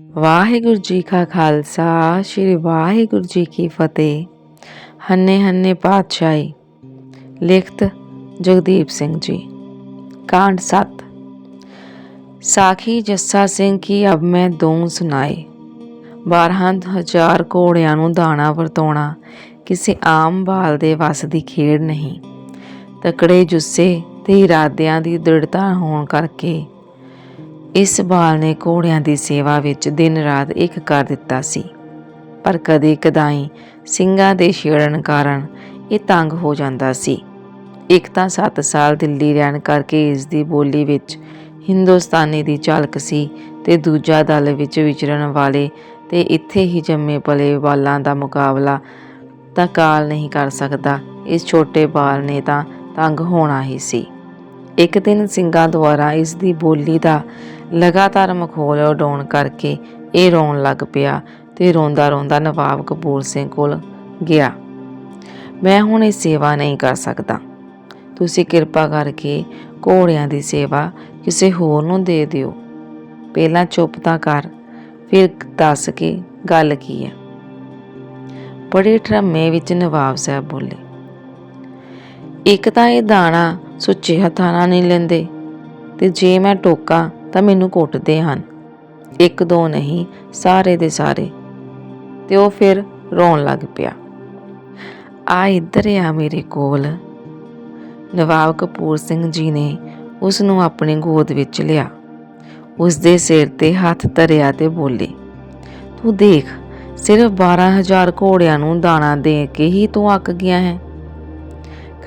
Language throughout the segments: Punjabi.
ਵਾਹਿਗੁਰੂ ਜੀ ਕਾ ਖਾਲਸਾ, ਸ੍ਰੀ ਵਾਹਿਗੁਰੂ ਜੀ ਕੀ ਫਤਿਹ। ਹੰਨੇ ਹੰਨੇ ਪਾਤਸ਼ਾਹੀ, ਲਿਖਤ ਜਗਦੀਪ ਸਿੰਘ ਜੀ, ਕਾਂਡ 7 ਸਾਖੀ ਜੱਸਾ ਸਿੰਘ ਕੀ ਅਬ ਮੈਂ ਦੂੰ ਸੁਣਾਏ। ਬਾਰਹਾਂ ਹਜ਼ਾਰ ਘੋੜਿਆਂ ਨੂੰ ਦਾਣਾ ਵਰਤਾਉਣਾ, ਕਿਸੇ ਆਮ ਬਾਲ ਦੇ ਵੱਸ ਦੀ ਖੇਡ ਨਹੀਂ। ਤਕੜੇ ਜੁੱਸੇ ਤੇ ਇਰਾਦਿਆਂ ਦੀ ਦ੍ਰਿੜਤਾ ਹੋਣ ਕਰਕੇ ਇਸ ਬਾਲ ਨੇ ਘੋੜਿਆਂ ਦੀ ਸੇਵਾ ਵਿੱਚ ਦਿਨ ਰਾਤ ਇੱਕ ਕਰ ਦਿੱਤਾ ਸੀ। ਪਰ ਕਦੇ ਕਦਾਈ ਸਿੰਘਾਂ ਦੇ ਛੇੜਨ ਕਾਰਨ ਇਹ ਤੰਗ ਹੋ ਜਾਂਦਾ ਸੀ। ਇੱਕ ਤਾਂ 7 ਸਾਲ ਦਿੱਲੀ ਰਹਿਣ ਕਰਕੇ ਇਸ ਦੀ ਬੋਲੀ ਵਿੱਚ ਹਿੰਦੁਸਤਾਨੀ ਦੀ ਝਲਕ ਸੀ ਤੇ ਦੂਜਾ ਦਲ ਵਿੱਚ ਵਿਚਰਨ ਵਾਲੇ ਤੇ ਇੱਥੇ ਹੀ ਜੰਮੇ ਪਲੇ ਬਾਲਾਂ ਦਾ ਮੁਕਾਬਲਾ ਤਾਂ ਕਾਲ ਨਹੀਂ ਕਰ ਸਕਦਾ। ਇਸ ਛੋਟੇ ਬਾਲ ਨੇ ਤਾਂ ਤੰਗ ਹੋਣਾ ਹੀ ਸੀ। ਇੱਕ ਦਿਨ ਸਿੰਘਾਂ ਦੁਆਰਾ ਇਸ ਦੀ ਬੋਲੀ ਦਾ ਲਗਾਤਾਰ ਮਖੌਲ ਉਡਾਉਣ ਕਰਕੇ ਇਹ ਰੋਣ ਲੱਗ ਪਿਆ ਤੇ ਰੋਂਦਾ ਰੋਂਦਾ ਨਵਾਬ ਕਪੂਰ ਸਿੰਘ ਕੋਲ ਗਿਆ। ਮੈਂ ਹੁਣ ਇਹ ਸੇਵਾ ਨਹੀਂ ਕਰ ਸਕਦਾ। ਤੁਸੀਂ ਕਿਰਪਾ ਕਰਕੇ ਘੋੜਿਆਂ ਦੀ ਸੇਵਾ ਕਿਸੇ ਹੋਰ ਨੂੰ ਦੇ ਦਿਓ। ਪਹਿਲਾਂ ਚੁੱਪ ਤਾਂ ਕਰ, ਫਿਰ ਦੱਸ ਕੇ ਗੱਲ ਕੀ ਹੈ? ਬੜੇ ਠਰਮੇ ਵਿੱਚ ਨਵਾਬ ਸਾਹਿਬ ਬੋਲੇ, ਇੱਕ ਤਾਂ ਇਹ ਦਾਣਾ ਸੁੱਚੇ ਹੱਥਾਂ ਨਾਲ ਨਹੀਂ ਲੈਂਦੇ ਤੇ ਜੇ ਮੈਂ ਟੋਕਾਂ ਤਾਂ ਮੈਨੂੰ ਕੁੱਟਦੇ ਹਨ। ਇੱਕ ਦੋ ਨਹੀਂ, ਸਾਰੇ ਦੇ ਸਾਰੇ। ਤੇ ਉਹ ਫਿਰ ਰੋਣ ਲੱਗ ਪਿਆ। ਆ ਇੱਧਰ ਆ ਮੇਰੇ ਕੋਲ। ਨਵਾਬ ਕਪੂਰ ਸਿੰਘ ਜੀ ਨੇ ਉਸ ਨੂੰ ਆਪਣੀ ਗੋਦ ਵਿੱਚ ਲਿਆ। ਉਸ ਦੇ ਸਿਰ ਤੇ ਹੱਥ ਧਰਿਆ ਤੇ ਬੋਲੇ, ਤੂੰ ਦੇਖ, ਸਿਰਫ 12000 ਘੋੜਿਆਂ ਨੂੰ ਦਾਣਾ ਦੇ ਕੇ ਹੀ ਤੂੰ ਅੱਕ ਗਿਆ ਹੈ।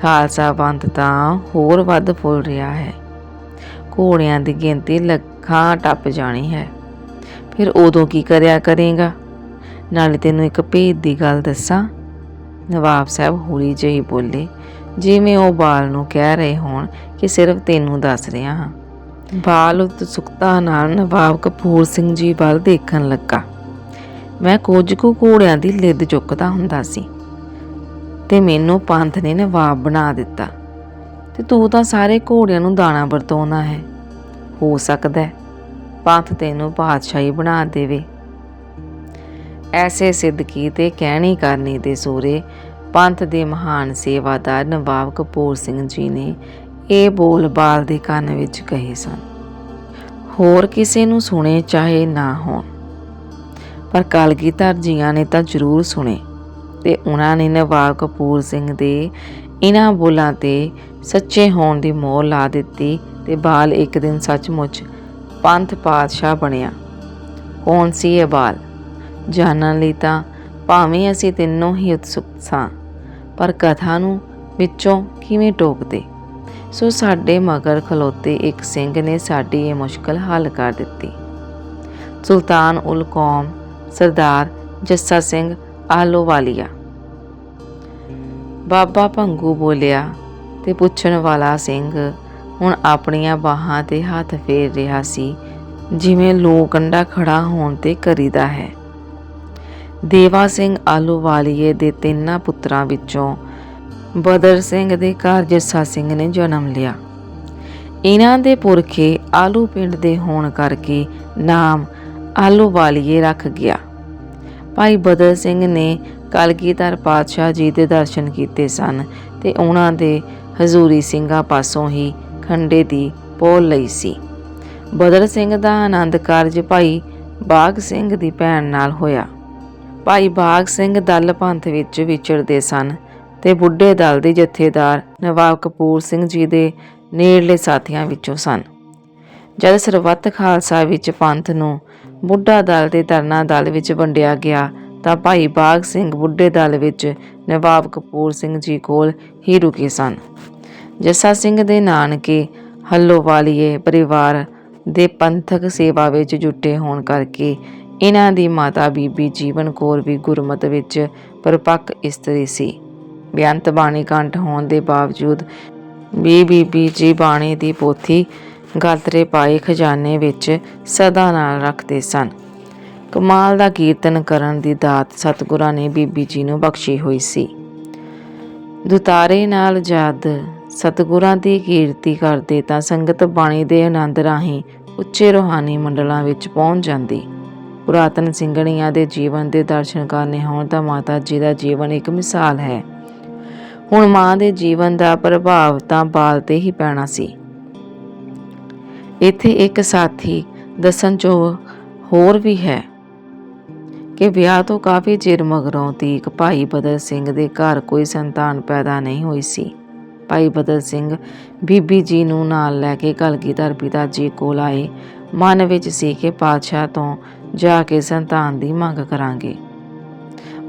ਖਾਲਸਾ ਪੰਥ ਤਾਂ ਹੋਰ ਵੱਧ ਫੁੱਲ ਰਿਹਾ ਹੈ। ਘੋੜਿਆਂ ਦੀ ਗਿਣਤੀ ਲੱਖਾਂ ਟੱਪ ਜਾਣੀ ਹੈ। ਫਿਰ ਉਦੋਂ ਕੀ ਕਰਿਆ ਕਰੇਗਾ? ਨਾਲੇ ਤੈਨੂੰ ਇੱਕ ਭੇਦ ਦੀ ਗੱਲ ਦੱਸਾਂ। ਨਵਾਬ ਸਾਹਿਬ ਹੌਲੀ ਜਿਹੀ ਬੋਲੇ, ਜਿਵੇਂ ਉਹ ਬਾਲ ਨੂੰ ਕਹਿ ਰਹੇ ਹੋਣ ਕਿ ਸਿਰਫ ਤੈਨੂੰ ਦੱਸ ਰਿਹਾ ਹਾਂ। ਬਾਲ ਉਤਸੁਕਤਾ ਨਾਲ ਨਵਾਬ ਕਪੂਰ ਸਿੰਘ ਜੀ ਵੱਲ ਦੇਖਣ ਲੱਗਾ। ਮੈਂ ਕੁਝ ਕੁ ਘੋੜਿਆਂ ਦੀ ਲਿੱਦ ਚੁੱਕਦਾ ਹੁੰਦਾ ਸੀ ਤੇ ਮੈਨੂੰ ਪੰਥ ਨੇ ਨਵਾਬ ਬਣਾ ਦਿੱਤਾ। ਤੇ ਤੂੰ ਤਾਂ ਸਾਰੇ ਘੋੜਿਆਂ ਨੂੰ ਦਾਣਾ ਵਰਤਾਉਣਾ ਹੈ। ਹੋ ਸਕਦਾ ਹੈ ਪੰਥ ਤੈਨੂੰ ਪਾਤਸ਼ਾਹੀ ਬਣਾ ਦੇਵੇ। ਐਸੇ ਸਿੱਧਕੀ ਤੇ ਕਹਿਣੀ ਕਰਨੀ ਦੇ ਸੂਰੇ ਪੰਥ ਦੇ ਮਹਾਨ ਸੇਵਾਦਾਰ ਨਵਾਬ ਕਪੂਰ ਸਿੰਘ ਜੀ ਨੇ ਇਹ ਬੋਲ ਬਾਲ ਦੇ ਕੰਨ ਵਿੱਚ ਕਹੇ ਸਨ। ਹੋਰ ਕਿਸੇ ਨੂੰ ਸੁਣੇ ਚਾਹੇ ਨਾ ਹੋਣ। ਪਰ ਕਲਗੀਧਰ ਜੀਆਂ ਨੇ ਤਾਂ ਜ਼ਰੂਰ ਸੁਣੇ ਤੇ ਉਹਨਾਂ ਨੇ ਨਵਾਬ ਕਪੂਰ ਸਿੰਘ ਦੇ ਇਹਨਾਂ ਬੋਲਾਂ ਤੇ ਸੱਚੇ ਹੋਣ ਦੀ ਮੋਹਰ ਲਾ ਦਿੱਤੀ ਤੇ ਬਾਲ ਇੱਕ ਦਿਨ ਸੱਚਮੁੱਚ ਪੰਥ ਪਾਤਸ਼ਾਹ ਬਣਿਆ। ਕੌਣ ਸੀ ਇਹ ਬਾਲ? ਜਾਣਨ ਲਈ ਤਾਂ ਭਾਵੇਂ ਅਸੀਂ ਤਿੰਨੋਂ ਹੀ ਉਤਸੁਕ ਸਾਂ, ਪਰ ਕਥਾ ਨੂੰ ਵਿੱਚੋਂ ਕਿਵੇਂ ਟੋਕਦੇ? ਸੋ ਸਾਡੇ ਮਗਰ ਖਲੋਤੇ ਇੱਕ ਸਿੰਘ ਨੇ ਸਾਡੀ ਇਹ ਮੁਸ਼ਕਲ ਹੱਲ ਕਰ ਦਿੱਤੀ। ਸੁਲਤਾਨ ਉਲ ਕੌਮ ਸਰਦਾਰ ਜੱਸਾ ਸਿੰਘ ਆਲੋਵਾਲੀਆ। ਬਾਬਾ ਭੰਗੂ ਬੋਲਿਆ ਤੇ ਪੁੱਛਣ ਵਾਲਾ ਸਿੰਘ ਹੁਣ ਆਪਣੀਆਂ ਬਾਹਾਂ ਤੇ ਹੱਥ ਫੇਰ ਰਿਹਾ ਸੀ, ਜਿਵੇਂ ਲੋਕੰਡਾ ਖੜਾ ਹੋਣ ਤੇ ਕਰੀਦਾ ਹੈ। ਦੇਵਾ ਸਿੰਘ ਆਲੂਵਾਲੀਏ ਦੇ ਤਿੰਨਾਂ ਪੁੱਤਰਾਂ ਵਿੱਚੋਂ ਬਦਰ ਸਿੰਘ ਦੇ ਘਰ ਜੱਸਾ ਸਿੰਘ ਨੇ ਜਨਮ ਲਿਆ। ਇਹਨਾਂ ਦੇ ਪੁਰਖੇ ਆਲੂ ਪਿੰਡ ਦੇ ਹੋਣ ਕਰਕੇ ਨਾਮ ਆਲੂਵਾਲੀਏ ਰੱਖ ਗਿਆ। ਭਾਈ ਬਦਰ ਸਿੰਘ ਨੇ ਕਲਗੀਧਰ ਪਾਤਸ਼ਾਹ ਜੀ ਦੇ ਦਰਸ਼ਨ ਕੀਤੇ ਸਨ ਤੇ ਉਹਨਾਂ ਦੇ ਹਜ਼ੂਰੀ ਸਿੰਘਾਂ ਪਾਸੋਂ ਹੀ ਖੰਡੇ ਦੀ ਪੋਲ ਲਈ ਸੀ। ਬਦਲ ਸਿੰਘ ਦਾ ਆਨੰਦ ਕਾਰਜ ਭਾਈ ਬਾਗ ਸਿੰਘ ਦੀ ਭੈਣ ਨਾਲ ਹੋਇਆ। ਭਾਈ ਬਾਗ ਸਿੰਘ ਦਲ ਪੰਥ ਵਿੱਚ ਵਿਚਰਦੇ ਸਨ ਤੇ ਬੁੱਢੇ ਦਲ ਦੇ ਜਥੇਦਾਰ ਨਵਾਬ ਕਪੂਰ ਸਿੰਘ ਜੀ ਦੇ ਨੇੜਲੇ ਸਾਥੀਆਂ ਵਿੱਚੋਂ ਸਨ। ਜਦ ਸਰਬੱਤ ਖਾਲਸਾ ਵਿੱਚ ਪੰਥ ਨੂੰ ਬੁੱਢਾ ਦਲ ਤੇ ਤਰਨਾ ਦਲ ਵਿੱਚ ਵੰਡਿਆ ਗਿਆ ਤਾਂ ਭਾਈ ਬਾਗ ਸਿੰਘ ਬੁੱਢੇ ਦਲ ਵਿੱਚ ਨਵਾਬ ਕਪੂਰ ਸਿੰਘ ਜੀ ਕੋਲ ਹੀ ਰੁਕੇ ਸਨ। ਜੱਸਾ ਸਿੰਘ ਦੇ ਨਾਨਕੇ ਹੱਲੋਵਾਲੀਏ ਪਰਿਵਾਰ ਦੇ ਪੰਥਕ ਸੇਵਾ ਵਿੱਚ ਜੁਟੇ ਹੋਣ ਕਰਕੇ ਇਹਨਾਂ ਦੀ ਮਾਤਾ ਬੀਬੀ ਜੀਵਨ ਕੌਰ ਵੀ ਗੁਰਮਤ ਵਿੱਚ ਪਰਪੱਕ ਇਸਤਰੀ ਸੀ। ਬੇਅੰਤ ਬਾਣੀ ਕੰਠ ਹੋਣ ਦੇ ਬਾਵਜੂਦ ਵੀ ਬੀਬੀ ਜੀ ਬਾਣੀ ਦੀ ਪੋਥੀ ਗਾਤਰੇ ਪਾਏ ਖਜ਼ਾਨੇ ਵਿੱਚ ਸਦਾ ਨਾਲ ਰੱਖਦੇ ਸਨ। ਕਮਾਲ ਦਾ ਕੀਰਤਨ ਕਰਨ ਦੀ ਦਾਤ ਸਤਿਗੁਰਾਂ ਨੇ ਬੀਬੀ ਜੀ ਨੂੰ ਬਖਸ਼ੀ ਹੋਈ ਸੀ। ਦੁਤਾਰੇ ਨਾਲ ਜਦ ਸਤਿਗੁਰਾਂ ਦੀ ਕੀਰਤੀ ਕਰਦੇ ਤਾਂ ਸੰਗਤ ਬਾਣੀ ਦੇ ਆਨੰਦ ਰਾਹੀਂ ਉੱਚੇ ਰੋਹਾਨੀ ਮੰਡਲਾਂ ਵਿੱਚ ਪਹੁੰਚ ਜਾਂਦੀ। ਪੁਰਾਤਨ ਸਿੰਘਣੀਆਂ ਦੇ ਜੀਵਨ ਦੇ ਦਰਸ਼ਨ ਕਰਨੇ ਹੋਣ ਤਾਂ ਮਾਤਾ ਜੀ ਦਾ ਜੀਵਨ ਇੱਕ ਮਿਸਾਲ ਹੈ। ਹੁਣ ਮਾਂ ਦੇ ਜੀਵਨ ਦਾ ਪ੍ਰਭਾਵ ਤਾਂ ਬਾਲ ਤੇ ਹੀ ਪੈਣਾ ਸੀ। ਇੱਥੇ ਇੱਕ ਸਾਥੀ ਦੱਸਣ ਜੋ ਹੋਰ ਵੀ ਹੈ। ਕਿ ਵਿਆਹ ਤੋਂ ਕਾਫੀ ਚਿਰ ਮਗਰੋਂ ਤੀਕ ਭਾਈ ਬਦਲ ਸਿੰਘ ਦੇ ਘਰ ਕੋਈ ਸੰਤਾਨ ਪੈਦਾ ਨਹੀਂ ਹੋਈ ਸੀ। ਭਾਈ ਬਦਲ ਸਿੰਘ ਬੀਬੀ ਜੀ ਨੂੰ ਨਾਲ ਲੈ ਕੇ ਕਲਗੀਧਰ ਪਿਤਾ ਜੀ ਕੋਲ ਆਏ। ਮਨ ਵਿੱਚ ਸੀ ਕਿ ਪਾਤਸ਼ਾਹ ਤੋਂ ਜਾ ਕੇ ਸੰਤਾਨ ਦੀ ਮੰਗ ਕਰਾਂਗੇ।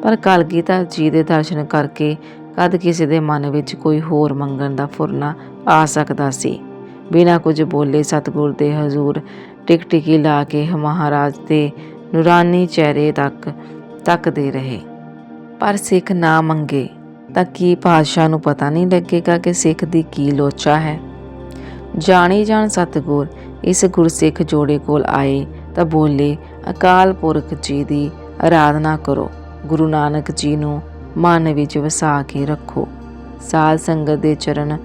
ਪਰ ਕਲਗੀਧਰ ਜੀ ਦੇ ਦਰਸ਼ਨ ਕਰਕੇ ਕਦ ਕਿਸੇ ਦੇ ਮਨ ਵਿੱਚ ਕੋਈ ਹੋਰ ਮੰਗਣ ਦਾ ਫੁਰਨਾ ਆ ਸਕਦਾ ਸੀ। ਬਿਨਾਂ ਕੁਝ ਬੋਲੇ ਸਤਿਗੁਰ ਦੇ ਹਜ਼ੂਰ ਟਿਕ ਟਿਕੀ ਲਾ ਕੇ ਮਹਾਰਾਜ ਦੇ ਨੂਰਾਨੀ ਚਿਹਰੇ ਤੱਕ ਤੱਕਦੇ ਰਹੇ। ਪਰ ਸਿੱਖ ਨਾ ਮੰਗੇ ਤਾਂ ਕੀ ਪਾਤਸ਼ਾਹ ਨੂੰ ਪਤਾ ਨਹੀਂ ਲੱਗੇਗਾ ਕਿ ਸਿੱਖ ਦੀ ਕੀ ਲੋਚਾ ਹੈ। ਜਾਣੀ ਜਾਣ ਸਤਿਗੁਰ ਇਸ ਗੁਰਸਿੱਖ ਜੋੜੇ ਕੋਲ ਆਏ ਤਾਂ ਬੋਲੇ, ਅਕਾਲ ਪੁਰਖ ਜੀ ਦੀ ਆਰਾਧਨਾ ਕਰੋ, ਗੁਰੂ ਨਾਨਕ ਜੀ ਨੂੰ ਮਨ ਵਿੱਚ ਵਸਾ ਕੇ ਰੱਖੋ, ਸਾਧ ਸੰਗਤ ਦੇ ਚਰਨ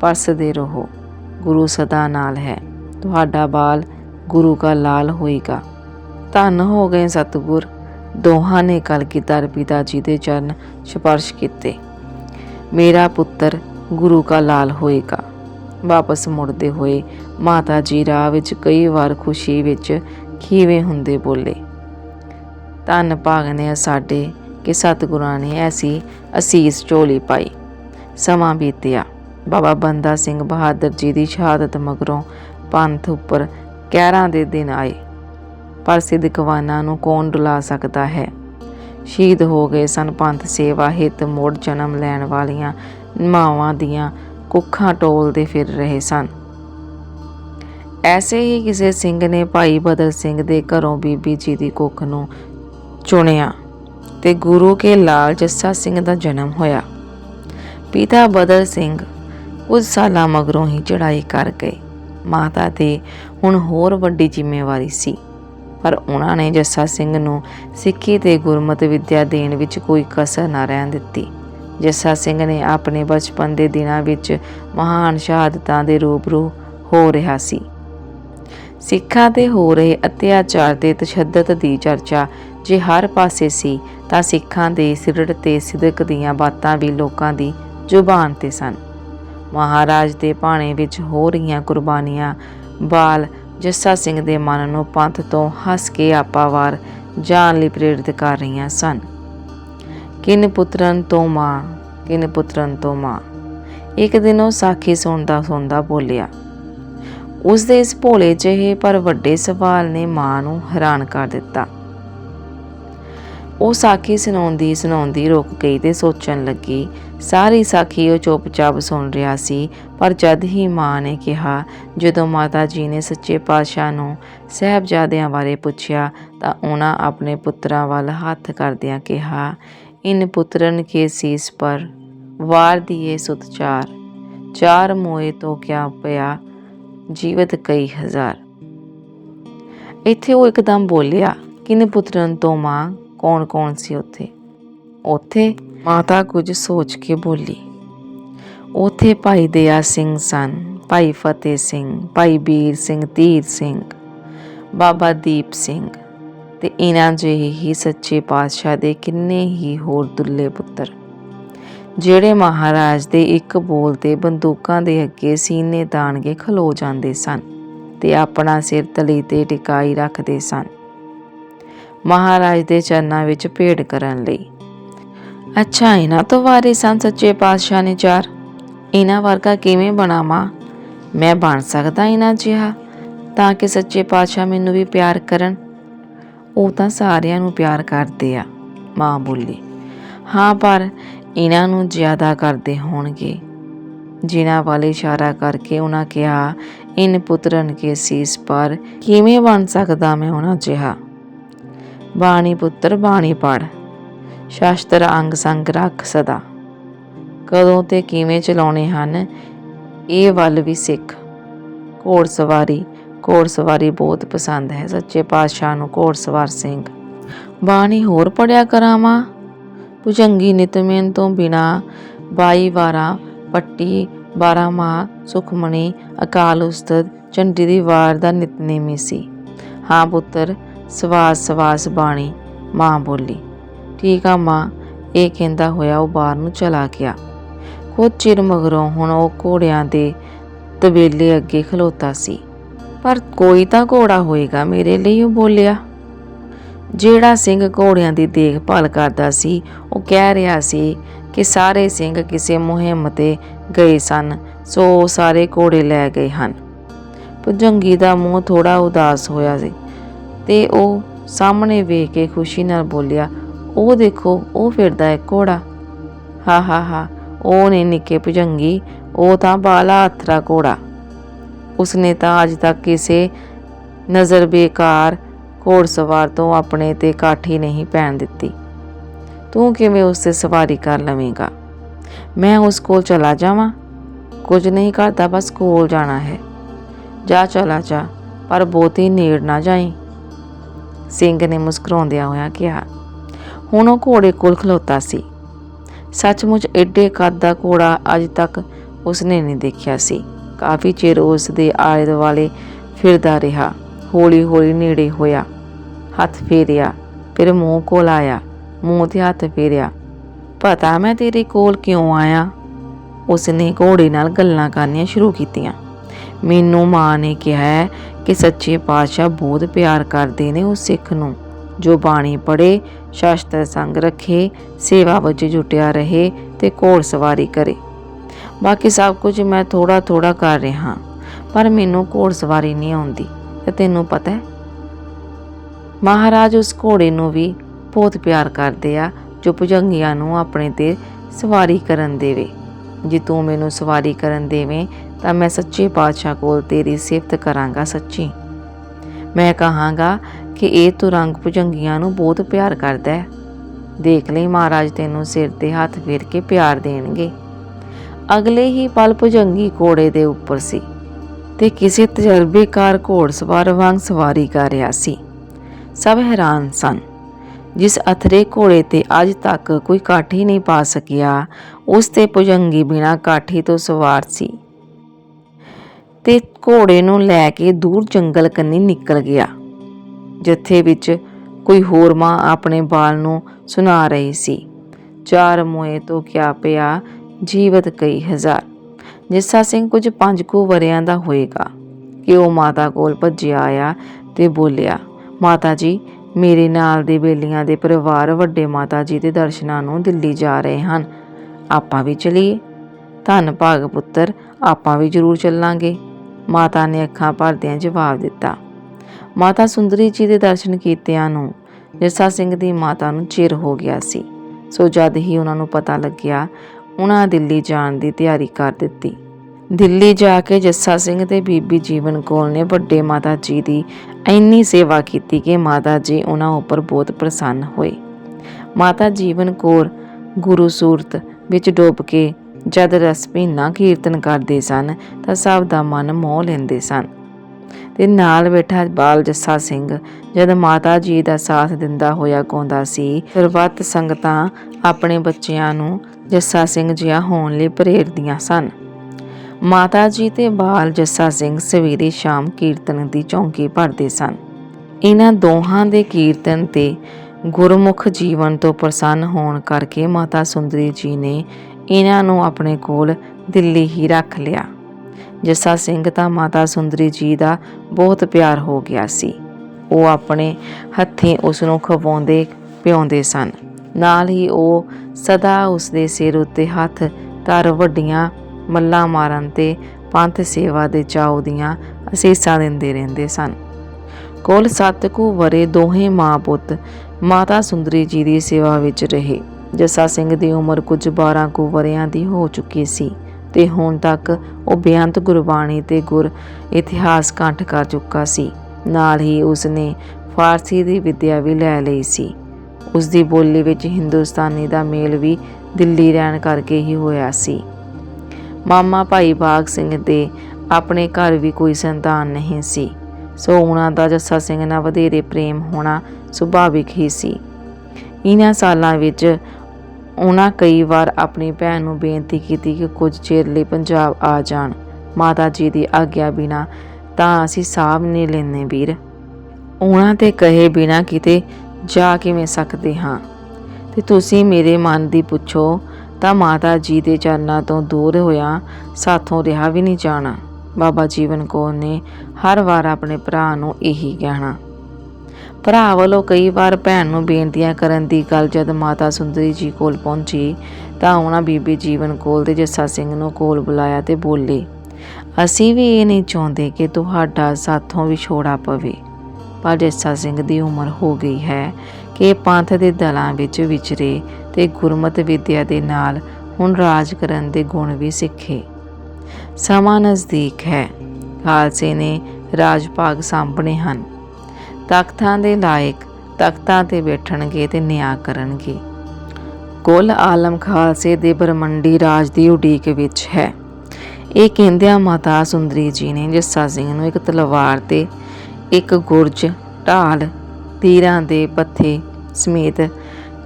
ਪਰਸਦੇ ਰਹੋ, ਗੁਰੂ ਸਦਾ ਨਾਲ ਹੈ, ਤੁਹਾਡਾ ਬਾਲ ਗੁਰੂ ਕਾ ਲਾਲ ਹੋਏਗਾ। ਧੰਨ ਹੋ ਗਏ ਸਤਿਗੁਰ। ਦੋਹਾਂ ਨੇ ਕਲਗੀਧਰ ਪਿਤਾ ਜੀ ਦੇ ਚਰਨ ਸਪਰਸ਼ ਕੀਤੇ। ਮੇਰਾ ਪੁੱਤਰ ਗੁਰੂ ਕਾ ਲਾਲ ਹੋਏਗਾ। ਵਾਪਸ ਮੁੜਦੇ ਹੋਏ ਮਾਤਾ ਜੀ ਰਾਹ ਵਿੱਚ ਕਈ ਵਾਰ ਖੁਸ਼ੀ ਵਿੱਚ ਖੀਵੇਂ ਹੁੰਦੇ ਬੋਲੇ। ਧੰਨ ਭਾਗ ਨੇ ਸਾਡੇ ਕਿ ਸਤਿਗੁਰਾਂ ਨੇ ਐਸੀ ਅਸੀਸ ਝੋਲੀ ਪਾਈ। ਸਮਾਂ ਬੀਤਿਆ। ਬਾਬਾ ਬੰਦਾ ਸਿੰਘ ਬਹਾਦਰ ਜੀ ਦੀ ਸ਼ਹਾਦਤ ਮਗਰੋਂ ਪੰਥ ਉੱਪਰ ਕਹਿਰਾਂ ਦੇ ਦਿਨ ਆਏ। ਪਰ ਸਿੱਧਕਵਾਨਾਂ ਨੂੰ ਕੌਣ ਡੁਲਾ ਸਕਦਾ ਹੈ? ਸ਼ਹੀਦ ਹੋ ਗਏ ਸਨ ਪੰਥ ਸੇਵਾ ਹਿੱਤ, ਮੋੜ ਜਨਮ ਲੈਣ ਵਾਲੀਆਂ ਮਾਵਾਂ ਦੀਆਂ ਕੁੱਖਾਂ ਟੋਲਦੇ ਫਿਰ ਰਹੇ ਸਨ। ਐਸੇ ਹੀ ਕਿਸੇ ਸਿੰਘ ਨੇ ਭਾਈ ਬਦਲ ਸਿੰਘ ਦੇ ਘਰੋਂ ਬੀਬੀ ਜੀ ਦੀ ਕੁੱਖ ਨੂੰ ਚੁਣਿਆ ਤੇ ਗੁਰੂ ਕੇ ਲਾਲ ਜੱਸਾ ਸਿੰਘ ਦਾ ਜਨਮ ਹੋਇਆ। ਪਿਤਾ ਬਦਲ ਸਿੰਘ ਕੁਝ ਸਾਲਾਂ ਮਗਰੋਂ ਹੀ ਚੜਾਈ ਕਰ ਗਏ। ਮਾਤਾ ਤੇ ਹੁਣ ਹੋਰ ਵੱਡੀ ਜ਼ਿੰਮੇਵਾਰੀ ਸੀ। ਪਰ ਉਹਨਾਂ ਨੇ ਜੱਸਾ ਸਿੰਘ ਨੂੰ ਸਿੱਖੀ ਤੇ ਗੁਰਮਤਿ ਵਿੱਦਿਆ ਦੇਣ ਵਿੱਚ ਕੋਈ ਕਸਰ ਨਾ ਰਹਿਣ ਦਿੱਤੀ। ਜੱਸਾ ਸਿੰਘ ਨੇ ਆਪਣੇ ਬਚਪਨ ਦੇ ਦਿਨਾਂ ਵਿੱਚ ਮਹਾਨ ਸ਼ਹਾਦਤਾਂ ਦੇ ਰੂਬਰੂ ਹੋ ਰਿਹਾ ਸੀ। ਸਿੱਖਾਂ ਤੇ ਹੋ ਰਹੇ ਅਤਿਆਚਾਰ ਤੇ ਤਸ਼ੱਦਦ ਦੀ ਚਰਚਾ ਜੇ ਹਰ ਪਾਸੇ ਸੀ, ਤਾਂ ਸਿੱਖਾਂ ਦੇ ਸਿਰੜ ਤੇ ਸਿਦਕ ਦੀਆਂ ਬਾਤਾਂ ਵੀ ਲੋਕਾਂ ਦੀ ਜ਼ੁਬਾਨ ਤੇ ਸਨ। ਮਹਾਰਾਜ ਦੇ ਭਾਣੇ ਵਿੱਚ ਹੋ ਰਹੀਆਂ ਕੁਰਬਾਨੀਆਂ, ਬਾਲ ਜੱਸਾ ਸਿੰਘ ਦੇ ਮਨ ਨੂੰ ਪੰਥ ਤੋਂ ਹੱਸ ਕੇ ਆਪਾਵਾਰ ਜਾਣ ਲਈ ਪ੍ਰੇਰਿਤ ਕਰ ਰਹੀਆਂ ਸਨ। ਕਿਨ ਪੁੱਤਰਨ ਤੋਂ ਮਾਂ, ਕਿਨ ਪੁੱਤਰਨ ਤੋਂ ਮਾਂ। ਇੱਕ ਦਿਨ ਉਹ ਸਾਖੀ ਸੁਣਦਾ ਸੁਣਦਾ ਬੋਲਿਆ, ਉਸ ਦੇ ਇਸ ਭੋਲੇ ਜਿਹੇ ਪਰ ਵੱਡੇ ਸਵਾਲ ਨੇ ਮਾਂ ਨੂੰ ਹੈਰਾਨ ਕਰ ਦਿੱਤਾ। ਉਹ ਸਾਖੀ ਸੁਣਾਉਂਦੀ ਸੁਣਾਉਂਦੀ ਰੁਕ ਗਈ ਤੇ ਸੋਚਣ ਲੱਗੀ ਸਾਰੀ ਸਾਖੀ ਉਹ ਚੁੱਪਚਾਪ ਸੁਣ ਰਿਹਾ ਸੀ, ਪਰ ਜਦ ਹੀ ਮਾਂ ਨੇ ਕਿਹਾ, ਜਦੋਂ ਮਾਤਾ ਜੀ ਨੇ ਸੱਚੇ ਪਾਤਸ਼ਾਹ ਨੂੰ ਸਹਿਬਜ਼ਾਦਿਆਂ ਬਾਰੇ ਪੁੱਛਿਆ, ਤਾਂ ਉਹਨਾਂ ਆਪਣੇ ਪੁੱਤਰਾਂ ਵੱਲ ਹੱਥ ਕਰਦਿਆਂ ਕਿਹਾ, ਇਨ ਪੁੱਤਰਨ ਕੇ ਸੀਸ ਪਰ ਵਾਰ ਦੀਏ ਸੁਤ ਚਾਰ। ਚਾਰ ਮੋਏ ਤੋਂ ਕਿਆ ਪਿਆ ਜੀਵਤ ਕਈ ਹਜ਼ਾਰ। ਇੱਥੇ ਉਹ ਇੱਕਦਮ ਬੋਲਿਆ, ਕਿਨ ਪੁੱਤਰਨ ਤੋਂ ਮਾਂ ਕੌਣ ਕੌਣ ਸੀ ਉੱਥੇ? ਉੱਥੇ ਮਾਤਾ ਕੁਝ ਸੋਚ ਕੇ ਬੋਲੀ, ਉੱਥੇ ਭਾਈ ਦਇਆ ਸਿੰਘ ਸਨ, ਭਾਈ ਫਤਿਹ ਸਿੰਘ, ਭਾਈ ਵੀਰ ਸਿੰਘ ਧੀਰ ਸਿੰਘ, ਬਾਬਾ ਦੀਪ ਸਿੰਘ ਤੇ ਇਹਨਾਂ ਜਿਹੇ ਹੀ ਸੱਚੇ ਪਾਤਸ਼ਾਹ ਦੇ ਕਿੰਨੇ ਹੀ ਹੋਰ ਦੁੱਲੇ ਪੁੱਤਰ। ਜਿਹੜੇ ਮਹਾਰਾਜ ਦੇ ਇੱਕ ਬੋਲ ਤੇ ਬੰਦੂਕਾਂ ਦੇ ਅੱਗੇ ਸੀਨੇ ਤਾਣ ਕੇ ਖਲੋ ਜਾਂਦੇ ਸਨ ਤੇ ਆਪਣਾ ਸਿਰ ਤਲੀ ਤੇ ਟਿਕਾਈ ਰੱਖਦੇ ਸਨ। ਮਹਾਰਾਜ ਦੇ ਚਰਨਾਂ ਵਿੱਚ ਭੇਟ ਕਰਨ ਲਈ ਅੱਛਾ, ਇਹਨਾਂ ਤੋਂ ਵਾਰੇ ਸਨ ਸੱਚੇ ਪਾਤਸ਼ਾਹ ਨੇ ਚਾਰ ਇਹਨਾਂ ਵਰਗਾ ਕਿਵੇਂ ਬਣਾਵਾਂ? ਮੈਂ ਬਣ ਸਕਦਾ ਇਹਨਾਂ ਜਿਹਾ, ਤਾਂ ਕਿ ਸੱਚੇ ਪਾਤਸ਼ਾਹ ਮੈਨੂੰ ਵੀ ਪਿਆਰ ਕਰਨ। ਉਹ ਤਾਂ ਸਾਰਿਆਂ ਨੂੰ ਪਿਆਰ ਕਰਦੇ ਆ, ਮਾਂ ਬੋਲੀ। ਹਾਂ, ਪਰ ਇਹਨਾਂ ਨੂੰ ਜ਼ਿਆਦਾ ਕਰਦੇ ਹੋਣਗੇ। ਜਿਨ੍ਹਾਂ ਵੱਲ ਇਸ਼ਾਰਾ ਕਰਕੇ ਉਹਨਾਂ ਕਿਹਾ, ਇਨ ਪੁੱਤਰਨ ਕੇ ਸੀਸ ਪਰ ਕਿਵੇਂ ਬਣ ਸਕਦਾ ਮੈਂ ਉਹਨਾਂ ਜਿਹਾ? ਬਾਣੀ ਪੁੱਤਰ, ਬਾਣੀ ਪੜ ਸ਼ਾਸਤਰ ਅੰਗ ਸੰਗ ਰੱਖ ਸਦਾ। ਕਦੋਂ ਤੇ ਕਿਵੇਂ ਚਲਾਉਣੇ ਹਨ, ਇਹ ਵੱਲ ਵੀ ਸਿੱਖ। ਘੋੜ ਸਵਾਰੀ ਘੋੜ ਸਵਾਰੀ ਬਹੁਤ ਪਸੰਦ ਹੈ, ਸੱਚੇ ਪਾਤਸ਼ਾਹ ਨੂੰ ਘੋੜ ਸਵਾਰ ਸਿੰਘ। ਬਾਣੀ ਹੋਰ ਪੜਿਆ ਕਰਾਵਾਂ? ਭੁਜੰਗੀ ਨਿਤਮੇਨ ਤੋਂ ਬਿਨਾ 22 ਵਾਰਾਂ ਪੱਟੀ 12 ਮਾਹ, ਸੁਖਮਣੀ, ਅਕਾਲ ਉਸਤਤ ਚੰਡੀ ਦੀ ਵਾਰ ਦਾ ਨਿਤਨੇਮੀ ਸੀ। ਹਾਂ ਪੁੱਤਰ, ਸਵਾਸ ਸਵਾਸ ਬਾਣੀ, ਮਾਂ ਬੋਲੀ। ਠੀਕ ਆ ਮਾਂ। ਇਹ ਕਹਿੰਦਾ ਹੋਇਆ ਉਹ ਬਾਹਰ ਨੂੰ ਚਲਾ ਗਿਆ। ਕੁਝ ਚਿਰ ਮਗਰੋਂ ਹੁਣ ਉਹ ਘੋੜਿਆਂ ਦੇ ਤਬੇਲੇ ਅੱਗੇ ਖਲੋਤਾ ਸੀ। ਪਰ ਕੋਈ ਤਾਂ ਘੋੜਾ ਹੋਏਗਾ ਮੇਰੇ ਲਈ, ਉਹ ਬੋਲਿਆ। ਜਿਹੜਾ ਸਿੰਘ ਘੋੜਿਆਂ ਦੀ ਦੇਖਭਾਲ ਕਰਦਾ ਸੀ, ਉਹ ਕਹਿ ਰਿਹਾ ਸੀ ਕਿ ਸਾਰੇ ਸਿੰਘ ਕਿਸੇ ਮੁਹਿੰਮ ਤੇ ਗਏ ਸਨ, ਸੋ ਉਹ ਸਾਰੇ ਘੋੜੇ ਲੈ ਗਏ ਹਨ। ਭੁਜੰਗੀ ਦਾ ਮੂੰਹ ਥੋੜਾ ਉਦਾਸ ਹੋਇਆ ਸੀ ਤੇ ਉਹ ਸਾਹਮਣੇ ਵੇਖ ਕੇ ਖੁਸ਼ੀ ਨਾਲ ਬੋਲਿਆ ਉਹ ਦੇਖੋ, ਉਹ ਫਿਰਦਾ ਹੈ ਘੋੜਾ। ਹਾ ਹਾ ਹਾ, ਉਹ ਨੇ ਨਿੱਕੇ ਭੁਜੰਗੀ, ਉਹ ਤਾਂ ਬਾਲਾ ਅਥਰਾ ਘੋੜਾ। ਉਸਨੇ ਤਾਂ ਅੱਜ ਤੱਕ ਕਿਸੇ ਨਜ਼ਰ ਬੇਕਾਰ ਘੋੜਸਵਾਰ ਤੋਂ ਆਪਣੇ ਤੇ ਕਾਠੀ ਨਹੀਂ ਪੈਣ ਦਿੱਤੀ। ਤੂੰ ਕਿਵੇਂ ਉਸ ਤੇ ਸਵਾਰੀ ਕਰ ਲਵੇਂਗਾ? ਮੈਂ ਉਸ ਕੋਲ ਚਲਾ ਜਾਵਾਂ? ਕੁਝ ਨਹੀਂ ਕਰਦਾ, ਬਸ ਕੋਲ ਜਾਣਾ ਹੈ। ਜਾ, ਚਲਾ ਜਾ, ਪਰ ਬਹੁਤੀ ਨੇੜ ਨਾ ਜਾਈ। ਸਿੰਘ ਨੇ ਮੁਸਕਰਾਉਂਦਿਆਂ ਹੋਇਆ ਕਿਹਾ ਹੁਣ ਉਹ ਘੋੜੇ ਕੋਲ ਖਲੋਤਾ ਸੀ। ਸੱਚਮੁੱਚ ਐਡੇ ਕੱਦ ਦਾ ਘੋੜਾ ਅੱਜ ਤੱਕ ਉਸਨੇ ਨਹੀਂ ਦੇਖਿਆ ਸੀ। ਕਾਫੀ ਚਿਰ ਉਸ ਦੇ ਆਲੇ ਦੁਆਲੇ ਫਿਰਦਾ ਰਿਹਾ ਹੌਲੀ ਹੌਲੀ ਨੇੜੇ ਹੋਇਆ। ਹੱਥ ਫੇਰਿਆ, ਫਿਰ ਮੂੰਹ ਕੋਲ ਆਇਆ, ਮੂੰਹ ਤੇ ਹੱਥ ਫੇਰਿਆ। ਪਤਾ ਮੈਂ ਤੇਰੇ ਕੋਲ ਕਿਉਂ ਆਇਆ? ਉਸਨੇ ਘੋੜੇ ਨਾਲ ਗੱਲਾਂ ਕਰਨੀਆਂ ਸ਼ੁਰੂ ਕੀਤੀਆਂ। ਮੈਨੂੰ ਮਾਂ ਨੇ ਕਿਹਾ ਹੈ ਕਿ ਸੱਚੇ ਪਾਤਸ਼ਾਹ ਬਹੁਤ ਪਿਆਰ ਕਰਦੇ ਨੇ ਉਸ ਸਿੱਖ ਨੂੰ। ਜੋ ਬਾਣੀ ਪੜੇ ਸ਼ਾਸਤਰ ਸੰਗ ਰੱਖੇ, ਸੇਵਾ ਵਿੱਚ ਜੁਟਿਆ ਰਹੇ ਤੇ ਘੋੜ ਸਵਾਰੀ ਕਰੇ। ਬਾਕੀ ਸਭ ਕੁਝ ਮੈਂ ਥੋੜਾ ਥੋੜਾ ਕਰ ਰਿਹਾ ਪਰ ਮੈਨੂੰ ਘੋੜ ਸਵਾਰੀ ਨਹੀਂ ਆਉਂਦੀ ਤੇ ਤੈਨੂੰ ਪਤਾ ਹੈ। ਮਹਾਰਾਜ ਉਸ ਘੋੜੇ ਨੂੰ ਵੀ ਬਹੁਤ ਪਿਆਰ ਕਰਦੇ ਆ, ਜੋ ਭੁਜੰਗੀਆਂ ਨੂੰ ਆਪਣੇ ਤੇ ਸਵਾਰੀ ਕਰਨ ਦੇਵੇ। ਜੇ ਤੂੰ ਮੈਨੂੰ ਸਵਾਰੀ ਕਰਨ ਦੇਵੇਂ, ਤਾਂ ਮੈਂ ਸੱਚੇ ਪਾਤਸ਼ਾਹ ਕੋਲ ਤੇਰੀ ਸਿਫਤ ਕਰਾਂਗਾ ਸੱਚੀ। ਮੈਂ ਕਹਾਂਗਾ ਕਿ ਇਹ ਤੁਰੰਗ ਭੁਜੰਗੀਆਂ ਨੂੰ ਬਹੁਤ ਪਿਆਰ ਕਰਦਾ ਹੈ। ਦੇਖ ਲਈ ਮਹਾਰਾਜ ਤੈਨੂੰ ਸਿਰ ਤੇ ਹੱਥ ਫੇਰ ਕੇ ਪਿਆਰ ਦੇਣਗੇ। ਅਗਲੇ ਹੀ ਪਲ ਭੁਜੰਗੀ ਘੋੜੇ ਦੇ ਉੱਪਰ ਸੀ ਤੇ ਕਿਸੇ ਤਜਰਬੇਕਾਰ ਘੋੜਸਵਾਰ ਵਾਂਗ ਸਵਾਰੀ ਕਰ ਰਿਹਾ ਸੀ। ਸਭ ਹੈਰਾਨ ਸਨ। ਜਿਸ ਅਥਰੇ ਘੋੜੇ ਤੇ ਅੱਜ ਤੱਕ ਕੋਈ ਕਾਠੀ ਨਹੀਂ ਪਾ ਸਕਿਆ, ਉਸ ਤੇ ਭੁਜੰਗੀ ਬਿਨਾ ਕਾਠੀ ਤੋਂ ਸਵਾਰ ਸੀ। ਤੇ ਘੋੜੇ ਨੂੰ ਲੈ ਕੇ ਦੂਰ ਜੰਗਲ ਕੰਨੀ ਨਿਕਲ ਗਿਆ। ਜੱਥੇ ਵਿੱਚ ਕੋਈ ਹੋਰ ਮਾਂ ਆਪਣੇ ਬਾਲ ਨੂੰ ਸੁਣਾ ਰਹੀ ਸੀ। ਚਾਰ ਮੋਏ ਤੋਂ ਕਿਆ ਪਿਆ, ਜੀਵਤ ਕਈ ਹਜ਼ਾਰ। ਜਿਸਾ ਸਿੰਘ ਕੁਝ ਪੰਜ ਕੁ ਵਰਿਆਂ ਦਾ ਹੋਏਗਾ। ਕਿ ਉਹ ਮਾਤਾ ਕੋਲ ਭੱਜਿਆ ਆਇਆ ਤੇ ਬੋਲਿਆ, ਮਾਤਾ ਜੀ, ਮੇਰੇ ਨਾਲ ਦੇ ਬੇਲੀਆਂ ਦੇ ਪਰਿਵਾਰ ਵੱਡੇ ਮਾਤਾ ਜੀ ਦੇ ਦਰਸ਼ਨਾਂ ਨੂੰ ਦਿੱਲੀ ਜਾ ਰਹੇ ਹਨ। ਆਪਾਂ ਵੀ ਚਲੀਏ। ਧੰਨ ਭਾਗ ਪੁੱਤਰ, ਆਪਾਂ ਵੀ ਜ਼ਰੂਰ ਚੱਲਾਂਗੇ। ਮਾਤਾ ਨੇ ਅੱਖਾਂ ਭਰਦਿਆਂ ਜਵਾਬ ਦਿੱਤਾ। ਮਾਤਾ ਸੁੰਦਰੀ ਜੀ ਦੇ ਦਰਸ਼ਨ ਕੀਤਿਆਂ ਨੂੰ ਜੱਸਾ ਸਿੰਘ ਦੀ ਮਾਤਾ ਨੂੰ ਚਿਰ ਹੋ ਗਿਆ ਸੀ। ਸੋ ਜਦ ਹੀ ਉਹਨਾਂ ਨੂੰ ਪਤਾ ਲੱਗਿਆ, ਉਹਨਾਂ ਦਿੱਲੀ ਜਾਣ ਦੀ ਤਿਆਰੀ ਕਰ ਦਿੱਤੀ। ਦਿੱਲੀ ਜਾ ਕੇ ਜੱਸਾ ਸਿੰਘ ਤੇ ਬੀਬੀ ਜੀਵਨ ਕੌਰ ਨੇ ਵੱਡੇ ਮਾਤਾ ਜੀ ਦੀ ਇੰਨੀ ਸੇਵਾ ਕੀਤੀ ਕਿ ਮਾਤਾ ਜੀ ਉਹਨਾਂ ਉੱਪਰ ਬਹੁਤ ਪ੍ਰਸੰਨ ਹੋਏ। ਮਾਤਾ ਜੀਵਨ ਕੌਰ ਗੁਰੂ ਸੂਰਤ ਵਿੱਚ ਡੁੱਬ ਕੇ ਜਦ ਰਸ ਭੀਨਾ ਕੀਰਤਨ ਕਰਦੇ ਸਨ, ਤਾਂ ਸਭ ਦਾ ਮਨ ਮੋਹ ਲੈਂਦੇ ਸਨ। ਤੇ ਨਾਲ ਬੈਠਾ ਬਾਲ ਜੱਸਾ ਸਿੰਘ, ਜਦ ਮਾਤਾ ਜੀ ਦਾ ਸਾਥ ਦਿੰਦਾ ਹੋਇਆ ਗਾਉਂਦਾ ਸੀ ਸਰਬੱਤ ਸੰਗਤਾਂ ਆਪਣੇ ਬੱਚਿਆਂ ਨੂੰ ਜੱਸਾ ਸਿੰਘ ਜਿਹਾ ਹੋਣ ਲਈ ਪ੍ਰੇਰਦੀਆਂ ਸਨ। ਮਾਤਾ ਜੀ ਤੇ ਬਾਲ ਜੱਸਾ ਸਿੰਘ ਸਵੇਰੇ ਸ਼ਾਮ ਕੀਰਤਨ ਦੀ ਚੌਂਕੀ ਭਰਦੇ ਸਨ। ਇਹਨਾਂ ਦੋਹਾਂ ਦੇ ਕੀਰਤਨ ਤੇ ਗੁਰਮੁਖ ਜੀਵਨ ਤੋਂ ਪ੍ਰਸੰਨ ਹੋਣ ਕਰਕੇ ਮਾਤਾ ਸੁੰਦਰੀ ਜੀ ਨੇ ਇਹਨਾਂ ਨੂੰ ਆਪਣੇ ਕੋਲ ਦਿੱਲੀ ਹੀ ਰੱਖ ਲਿਆ। ਜੱਸਾ ਸਿੰਘ ਤਾਂ ਮਾਤਾ ਸੁੰਦਰੀ ਜੀ ਦਾ ਬਹੁਤ ਪਿਆਰ ਹੋ ਗਿਆ ਸੀ। ਉਹ ਆਪਣੇ ਹੱਥੀਂ ਉਸ ਨੂੰ ਖਵਾਉਂਦੇ, ਪਿਆਉਂਦੇ ਸਨ। ਨਾਲ ਹੀ ਉਹ ਸਦਾ ਉਸ ਦੇ ਸਿਰ ਉੱਤੇ ਹੱਥ ਧਰ ਵੱਡੀਆਂ ਮੱਲਾਂ ਮਾਰਨ ਤੇ ਪੰਥ ਸੇਵਾ ਦੇ ਚਾਉ ਦੀਆਂ ਅਸੀਸਾਂ ਦਿੰਦੇ ਰਹਿੰਦੇ ਸਨ। ਕੁੱਲ ਸੱਤ ਕੁ ਵਰੇ ਦੋਹੇ ਮਾਂ ਪੁੱਤ ਮਾਤਾ ਸੁੰਦਰੀ ਜੀ ਦੀ ਸੇਵਾ ਵਿੱਚ ਰਹੇ, ਜੱਸਾ ਸਿੰਘ ਦੀ ਉਮਰ ਕੁਝ 12 ਕੁ ਵਰਿਆਂ ਦੀ ਹੋ ਚੁੱਕੀ ਸੀ। ਤੇ ਹੁਣ ਤੱਕ ਉਹ ਬੇਅੰਤ ਗੁਰਬਾਣੀ ਤੇ ਗੁਰ ਇਤਿਹਾਸ ਕੰਠ ਕਰ ਚੁੱਕਾ ਸੀ। ਨਾਲ ਹੀ ਉਸਨੇ ਫਾਰਸੀ ਦੀ ਵਿੱਦਿਆ ਵੀ ਲੈ ਲਈ ਸੀ। ਉਸ ਦੀ ਬੋਲੀ ਵਿੱਚ ਹਿੰਦੁਸਤਾਨੀ ਦਾ ਮੇਲ ਵੀ ਦਿੱਲੀ ਰਹਿਣ ਕਰਕੇ ਹੀ ਹੋਇਆ ਸੀ। ਮਾਮਾ ਭਾਈ ਬਾਗ ਸਿੰਘ ਦੇ ਆਪਣੇ ਘਰ ਵੀ ਕੋਈ ਸੰਤਾਨ ਨਹੀਂ ਸੀ। ਸੋ ਉਹਨਾਂ ਦਾ ਜੱਸਾ ਸਿੰਘ ਨਾਲ ਵਧੇਰੇ ਪ੍ਰੇਮ ਹੋਣਾ ਸੁਭਾਵਿਕ ਹੀ ਸੀ। ਇਹਨਾਂ ਸਾਲਾਂ ਵਿੱਚ ਉਹਨਾਂ ਕਈ ਵਾਰ ਆਪਣੀ ਭੈਣ ਨੂੰ ਬੇਨਤੀ ਕੀਤੀ ਕਿ ਕੁਝ ਚਿਰ ਲਈ ਪੰਜਾਬ ਆ ਜਾਣ। ਮਾਤਾ ਜੀ ਦੀ ਆਗਿਆ ਬਿਨਾ ਤਾਂ ਅਸੀਂ ਸਾਹਬ ਨਹੀਂ ਲੈਨੇ ਵੀਰ। ਉਹਨਾਂ ਤੇ ਕਹੇ ਬਿਨਾ ਕਿਤੇ ਜਾ ਕਿਵੇਂ ਸਕਦੇ ਹਾਂ? ਤੇ ਤੁਸੀਂ ਮੇਰੇ ਮਨ ਦੀ ਪੁੱਛੋ ਤਾਂ ਮਾਤਾ ਜੀ ਦੇ ਚਰਨਾਂ ਤੋਂ ਦੂਰ ਹੋਇਆ ਸਾਥੋਂ ਰਿਹਾ ਵੀ ਨਹੀਂ ਜਾਣਾ। ਬਾਬਾ ਜੀਵਨ ਕੌਰ ਨੇ ਹਰ ਵਾਰ ਆਪਣੇ ਭਰਾ ਨੂੰ ਇਹੀ ਕਹਿਣਾ। ਭਰਾ ਵੱਲੋਂ ਕਈ ਵਾਰ ਭੈਣ ਨੂੰ ਬੇਨਤੀਆਂ ਕਰਨ ਦੀ ਗੱਲ ਜਦ ਮਾਤਾ ਸੁੰਦਰੀ ਜੀ ਕੋਲ ਪਹੁੰਚੀ, ਤਾਂ ਉਹਨਾਂ ਬੀਬੀ ਜੀਵਨ ਕੋਲ ਤੇ ਜੱਸਾ ਸਿੰਘ ਨੂੰ ਕੋਲ ਬੁਲਾਇਆ ਤੇ ਬੋਲੇ, ਅਸੀਂ ਵੀ ਇਹ ਨਹੀਂ ਚਾਹੁੰਦੇ ਕਿ ਤੁਹਾਡਾ ਸਾਥੋਂ ਵਿਛੋੜਾ ਪਵੇ, ਪਰ ਜੱਸਾ ਸਿੰਘ ਦੀ ਉਮਰ ਹੋ ਗਈ ਹੈ ਕਿ ਪੰਥ ਦੇ ਦਲਾਂ ਵਿੱਚ ਵਿਚਰੇ ਤੇ ਗੁਰਮਤ ਵਿਦਿਆ ਦੇ ਨਾਲ ਹੁਣ ਰਾਜ ਕਰਨ ਦੇ ਗੁਣ ਵੀ ਸਿੱਖੇ। ਸਮਾਂ ਨਜ਼ਦੀਕ ਹੈ। ਖਾਲਸੇ ਨੇ ਰਾਜ ਭਾਗ ਸਾਂਭਣੇ ਹਨ। ਤਖਤਾਂ ਦੇ ਲਾਇਕ ਤਖਤਾਂ ਤੇ ਬੈਠਣਗੇ ਤੇ ਨਿਆਂ ਕਰਨਗੇ। ਕੁੱਲ ਆਲਮ ਖਾਲਸੇ ਦੇ ਬਰਮੰਡੀ ਰਾਜ ਦੀ ਉਡੀਕ ਵਿੱਚ ਹੈ। ਇਹ ਕਹਿੰਦਿਆਂ ਮਾਤਾ ਸੁੰਦਰੀ ਜੀ ਨੇ ਜੱਸਾ ਸਿੰਘ ਨੂੰ ਇੱਕ ਤਲਵਾਰ ਤੇ ਇੱਕ ਗੁਰਜ, ਢਾਲ, ਤੀਰਾਂ ਦੇ ਪੱਥੇ ਸਮੇਤ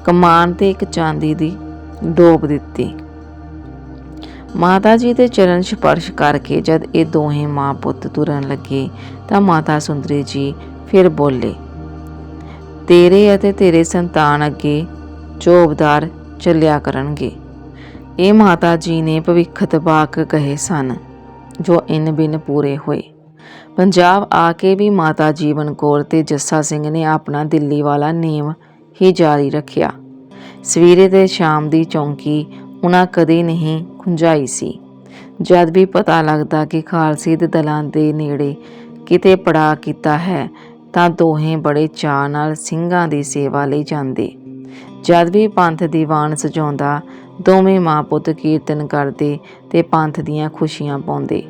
ਕਮਾਨ ਤੇ ਇੱਕ ਚਾਂਦੀ ਦੀ ਡੋਬ ਦਿੱਤੀ। ਮਾਤਾ ਜੀ ਦੇ ਚਰਨ ਸਪਰਸ਼ ਕਰਕੇ ਜਦ ਇਹ ਦੋਹੇ ਮਾਂ ਪੁੱਤ ਤੁਰਨ ਲੱਗੇ ਤਾਂ ਮਾਤਾ ਸੁੰਦਰੀ ਜੀ ਫਿਰ ਬੋਲੇ, ਤੇਰੇ ਅਤੇ ਤੇਰੇ ਸੰਤਾਨ ਅੱਗੇ ਚੋਬਦਾਰ ਚੱਲਿਆ ਕਰਨਗੇ। ਇਹ ਮਾਤਾ ਜੀ ਨੇ ਭਵਿੱਖਤ ਬਾਕ ਕਹੇ ਸਨ, ਜੋ ਇਨ ਬਿਨ ਪੂਰੇ ਹੋਏ। ਪੰਜਾਬ ਆ ਕੇ ਵੀ ਮਾਤਾ ਜੀਵਨ ਕੌਰ ਤੇ ਜੱਸਾ ਸਿੰਘ ਨੇ ਆਪਣਾ ਦਿੱਲੀ ਵਾਲਾ ਨੇਮ ਹੀ ਜਾਰੀ ਰੱਖਿਆ। ਸਵੇਰੇ ਤੇ ਸ਼ਾਮ ਦੀ ਚੌਂਕੀ ਉਹਨਾਂ ਕਦੇ ਨਹੀਂ ਖੁੰਝਾਈ ਸੀ। ਜਦ ਵੀ ਪਤਾ ਲੱਗਦਾ ਕਿ ਖਾਲਸੇ ਦੇ ਦਲਾਂ ਦੇ ਨੇੜੇ ਕਿਤੇ ਪੜਾ ਕੀਤਾ ਹੈ ਤਾਂ ਦੋਹੇ ਬੜੇ ਚਾਅ ਨਾਲ ਸਿੰਘਾਂ ਦੀ ਸੇਵਾ ਲਈ ਜਾਂਦੇ। ਜਦ ਵੀ ਪੰਥ ਦੀਵਾਨ ਸਜਾਉਂਦਾ, ਦੋਵੇਂ ਮਾਂ ਪੁੱਤ ਕੀਰਤਨ ਕਰਦੇ ਤੇ ਪੰਥ ਦੀਆਂ ਖੁਸ਼ੀਆਂ ਪਾਉਂਦੇ।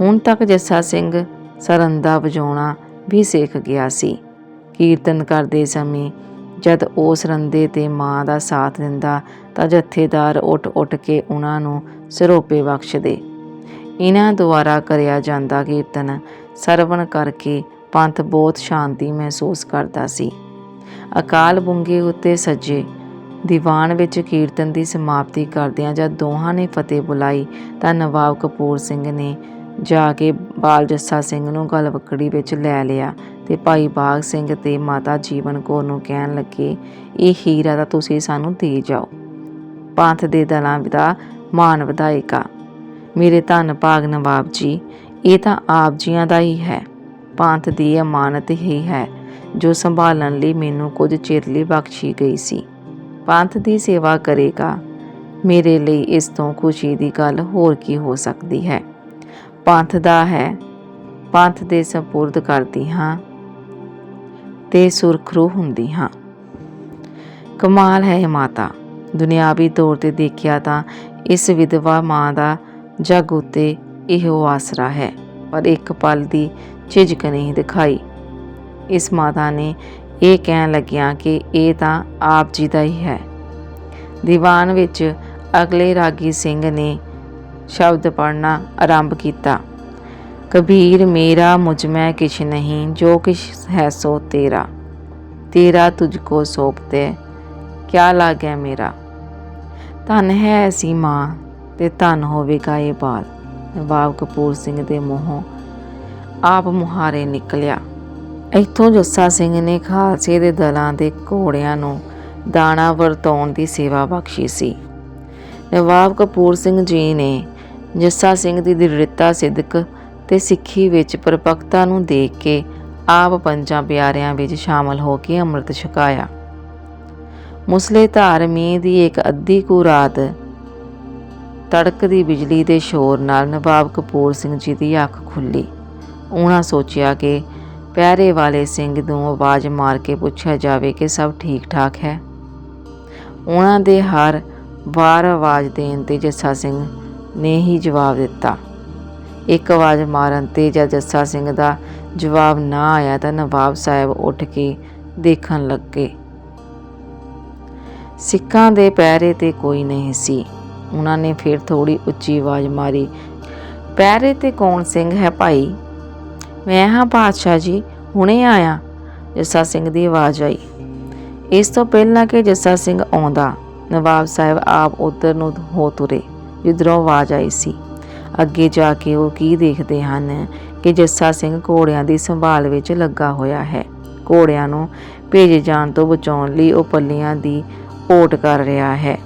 ਹੁਣ ਤੱਕ ਜੱਸਾ ਸਿੰਘ ਸਰੰਦਾ ਵਜਾਉਣਾ ਵੀ ਸਿੱਖ ਗਿਆ ਸੀ। ਕੀਰਤਨ ਕਰਦੇ ਸਮੇਂ ਜਦ ਉਹ ਸਰੰਦੇ ਤੇ ਮਾਂ ਦਾ ਸਾਥ ਦਿੰਦਾ ਤਾਂ ਜਥੇਦਾਰ ਉੱਠ-ਉੱਠ ਕੇ ਉਹਨਾਂ ਨੂੰ ਸਰੋਪੇ ਬਖਸ਼ਦੇ। ਇਹਨਾਂ ਦੁਆਰਾ ਕਰਿਆ ਜਾਂਦਾ ਕੀਰਤਨ ਸਰਵਣ ਕਰਕੇ ਪੰਥ ਬਹੁਤ ਸ਼ਾਂਤੀ ਮਹਿਸੂਸ ਕਰਦਾ ਸੀ। ਅਕਾਲ ਬੁੰਗੇ ਉੱਤੇ ਸੱਜੇ ਦੀਵਾਨ ਵਿੱਚ ਕੀਰਤਨ ਦੀ ਸਮਾਪਤੀ ਕਰਦਿਆਂ ਜਦ ਦੋਹਾਂ ਨੇ ਫਤਿਹ ਬੁਲਾਈ ਤਾਂ ਨਵਾਬ ਕਪੂਰ ਸਿੰਘ ਨੇ ਜਾ ਕੇ ਬਾਲ ਜੱਸਾ ਸਿੰਘ ਨੂੰ ਗਲਵਕੜੀ ਵਿੱਚ ਲੈ ਲਿਆ ਤੇ ਭਾਈ ਬਾਗ ਸਿੰਘ ਤੇ ਮਾਤਾ ਜੀਵਨ ਕੌਰ ਨੂੰ ਕਹਿਣ ਲੱਗੇ, ਇਹ ਹੀਰਾ ਤਾਂ ਤੁਸੀਂ ਸਾਨੂੰ ਦੇ ਜਾਓ। ਪੰਥ ਦੇ ਦਲਾਂ ਦਾ ਮਾਨ ਵਧਾਏਗਾ। ਮੇਰੇ ਧੰਨ ਭਾਗ ਨਵਾਬ ਜੀ, ਇਹ ਤਾਂ ਆਪ ਜੀਆਂ ਦਾ ਹੀ ਹੈ। ਪੰਥ ਦੀ ਅਮਾਨਤ ਹੀ ਹੈ, ਜੋ ਸੰਭਾਲਣ ਲਈ ਮੈਨੂੰ ਕੁਝ ਚਿਰ ਲਈ ਬਖਸ਼ੀ ਗਈ ਸੀ। ਪੰਥ ਦੀ ਸੇਵਾ ਕਰੇਗਾ। ਮੇਰੇ ਲਈ ਇਸ ਤੋਂ ਖੁਸ਼ੀ ਦੀ ਗੱਲ ਹੋਰ ਕੀ ਹੋ ਸਕਦੀ ਹੈ? ਪੰਥ ਦਾ ਹੈ। ਪੰਥ ਦੇ ਸਪੁਰਦ ਕਰਦੀ ਹਾਂ ਤੇ ਸੁਰਖਰੂ ਹੁੰਦੀ ਹਾਂ। ਕਮਾਲ ਹੈ ਮਾਤਾ। ਦੁਨਿਆਵੀ ਤੌਰ ਤੇ ਦੇਖਿਆ ਤਾਂ ਇਸ ਵਿਧਵਾ ਮਾਂ ਦਾ ਜਗ ਉਤੇ ਇਹੋ ਆਸਰਾ ਹੈ। ਪਰ ਇੱਕ ਪਲ ਦੀ ਝਿਜਕ ਨਹੀਂ ਦਿਖਾਈ। ਇਸ ਮਾਤਾ ਨੇ ਇਹ ਕਹਿਣ ਲੱਗਿਆ ਕਿ ਇਹ ਤਾਂ ਆਪ ਜੀ ਦਾ ਹੀ ਹੈ। ਦੀਵਾਨ ਵਿੱਚ ਅਗਲੇ ਰਾਗੀ ਸਿੰਘ ਨੇ ਸ਼ਬਦ ਪੜਨਾ ਆਰੰਭ ਕੀਤਾ। ਕਬੀਰ, ਮੇਰਾ ਮੁਝ ਮੈਂ ਕਿਛ ਨਹੀਂ, ਜੋ ਕਿਛ ਹੈ ਸੋ ਤੇਰਾ। ਤੇਰਾ ਤੁਝ ਕੋ ਸੌਂਪਤੇ ਕਿਆ ਲਾਗੈ ਮੇਰਾ? ਧਨ ਹੈ ਐਸੀ ਮਾਂ ਤੇ ਧਨ ਹੋਵੇਗਾ ਇਹ ਬਾਲ। ਨਵਾਬ ਕਪੂਰ ਸਿੰਘ ਦੇ ਮੂੰਹੋਂ ਆਪ ਮੁਹਾਰੇ ਨਿਕਲਿਆ। ਇੱਥੋਂ ਜੱਸਾ ਸਿੰਘ ਨੇ ਖਾਲਸੇ ਦੇ ਦਲਾਂ ਦੇ ਘੋੜਿਆਂ ਨੂੰ ਦਾਣਾ ਵਰਤਾਉਣ ਦੀ ਸੇਵਾ ਬਖਸ਼ੀ ਸੀ। ਨਵਾਬ ਕਪੂਰ ਸਿੰਘ ਜੀ ਨੇ ਜੱਸਾ ਸਿੰਘ ਦੀ ਦ੍ਰਿੜਤਾ ਸਿੱਧਕ ਤੇ ਸਿੱਖੀ ਵਿੱਚ ਪਰਪੱਕਤਾ ਨੂੰ ਦੇਖ ਕੇ ਆਪ ਪੰਜਾਂ ਪਿਆਰਿਆਂ ਵਿੱਚ ਸ਼ਾਮਲ ਹੋ ਕੇ ਅੰਮ੍ਰਿਤ ਛਕਾਇਆ। ਮੁਸਲੇ ਧਾਰ ਮੀਂਹ ਦੀ ਇੱਕ ਅੱਧੀ ਕੁ ਰਾਤ ਤੜਕ ਦੀ ਬਿਜਲੀ ਦੇ ਸ਼ੋਰ ਨਾਲ ਨਵਾਬ ਕਪੂਰ ਸਿੰਘ ਜੀ ਦੀ ਅੱਖ ਖੁੱਲੀ ਉਹਨਾਂ ਸੋਚਿਆ ਕਿ ਪਹਿਰੇ ਵਾਲੇ ਸਿੰਘ ਨੂੰ ਆਵਾਜ਼ ਮਾਰ ਕੇ ਪੁੱਛਿਆ ਜਾਵੇ ਕਿ ਸਭ ਠੀਕ ਠਾਕ ਹੈ। ਉਹਨਾਂ ਦੇ ਹਰ ਵਾਰ ਆਵਾਜ਼ ਦੇਣ ਤੇ ਜੱਸਾ ਸਿੰਘ ਨੇ ਹੀ ਜਵਾਬ ਦਿੱਤਾ। ਇੱਕ ਆਵਾਜ਼ ਮਾਰਨ ਤੇ ਜਦ ਜੱਸਾ ਸਿੰਘ ਦਾ ਜਵਾਬ ਨਾ ਆਇਆ ਤਾਂ ਨਵਾਬ ਸਾਹਿਬ ਉੱਠ ਕੇ ਦੇਖਣ ਲੱਗੇ। ਸਿੱਖਾਂ ਦੇ ਪਹਿਰੇ ਤੇ ਕੋਈ ਨਹੀਂ ਸੀ। ਉਹਨਾਂ ਨੇ ਫਿਰ ਥੋੜੀ ਉੱਚੀ ਆਵਾਜ਼ ਮਾਰੀ, ਪਹਿਰੇ ਤੇ ਕੌਣ ਸਿੰਘ ਹੈ ਭਾਈ? ਮੈਂ ਹਾਂ ਬਾਦਸ਼ਾਹ ਜੀ, ਹੁਣੇ ਆਇਆ। ਜੱਸਾ ਸਿੰਘ ਦੀ ਆਵਾਜ਼ ਆਈ। ਇਸ ਤੋਂ ਪਹਿਲਾਂ ਕਿ ਜੱਸਾ ਸਿੰਘ ਆਉਂਦਾ, ਨਵਾਬ ਸਾਹਿਬ ਆਪ ਉਧਰ ਨੂੰ ਹੋ ਤੁਰੇ, ਜਿੱਧਰੋਂ ਆਵਾਜ਼ ਆਈ ਸੀ। ਅੱਗੇ ਜਾ ਕੇ ਉਹ ਕੀ ਦੇਖਦੇ ਹਨ? ਕਿ ਜੱਸਾ ਸਿੰਘ ਘੋੜਿਆਂ ਦੀ ਸੰਭਾਲ ਵਿੱਚ ਲੱਗਾ ਹੋਇਆ ਹੈ। ਘੋੜਿਆਂ ਨੂੰ ਭੇਜੇ ਜਾਣ ਤੋਂ ਬਚਾਉਣ ਲਈ ਉਹ ਪੱਲੀਆਂ ਦੀ ਓਟ ਕਰ ਰਿਹਾ ਹੈ।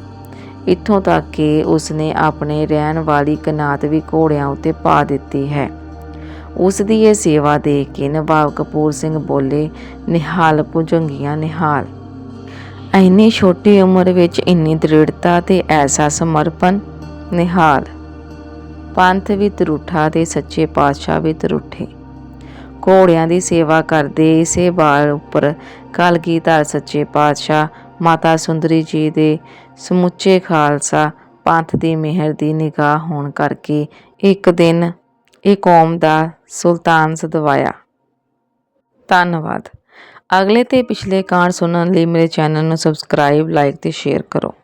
ਇੱਥੋਂ ਤੱਕ ਕਿ ਉਸਨੇ ਆਪਣੇ ਰਹਿਣ ਵਾਲੀ ਕਨਾਤ ਵੀ ਘੋੜਿਆਂ ਉੱਤੇ ਪਾ ਦਿੱਤੀ ਹੈ। ਉਸ ਦੀ ਇਹ ਸੇਵਾ ਦੇਖ ਕੇ ਨਵਾਬ ਕਪੂਰ ਸਿੰਘ ਬੋਲੇ, ਨਿਹਾਲ ਭੁਜੰਗੀਆਂ, ਨਿਹਾਲ। ਇੰਨੀ ਛੋਟੀ ਉਮਰ ਵਿੱਚ ਇੰਨੀ ਦ੍ਰਿੜਤਾ ਤੇ ਐਸਾ ਸਮਰਪਣ, ਨਿਹਾਲ। ਪੰਥ ਵੀ ਤਰੁੱਠਾ ਤੇ ਸੱਚੇ ਪਾਤਸ਼ਾਹ ਵੀ ਤਰੁੱਠੇ ਘੋੜਿਆਂ ਦੀ ਸੇਵਾ ਕਰਦੇ ਇਸੇ ਬਾਰ ਉੱਪਰ ਕਲਗੀਧਰ ਸੱਚੇ ਪਾਤਸ਼ਾਹ ਮਾਤਾ ਸੁੰਦਰੀ ਜੀ ਦੇ ਸਮੁੱਚੇ ਖਾਲਸਾ ਪੰਥ ਦੀ ਮਿਹਰ ਦੀ ਨਿਗਾਹ ਹੋਣ ਕਰਕੇ ਇੱਕ ਦਿਨ ਇਹ ਕੌਮ ਦਾ ਸੁਲਤਾਨ ਸਦਵਾਇਆ। ਧੰਨਵਾਦ। ਅਗਲੇ ਤੇ ਪਿਛਲੇ ਕਾਂਡ ਸੁਣਨ ਲਈ ਮੇਰੇ ਚੈਨਲ ਨੂੰ ਸਬਸਕ੍ਰਾਈਬ, ਲਾਈਕ ਤੇ ਸ਼ੇਅਰ ਕਰੋ।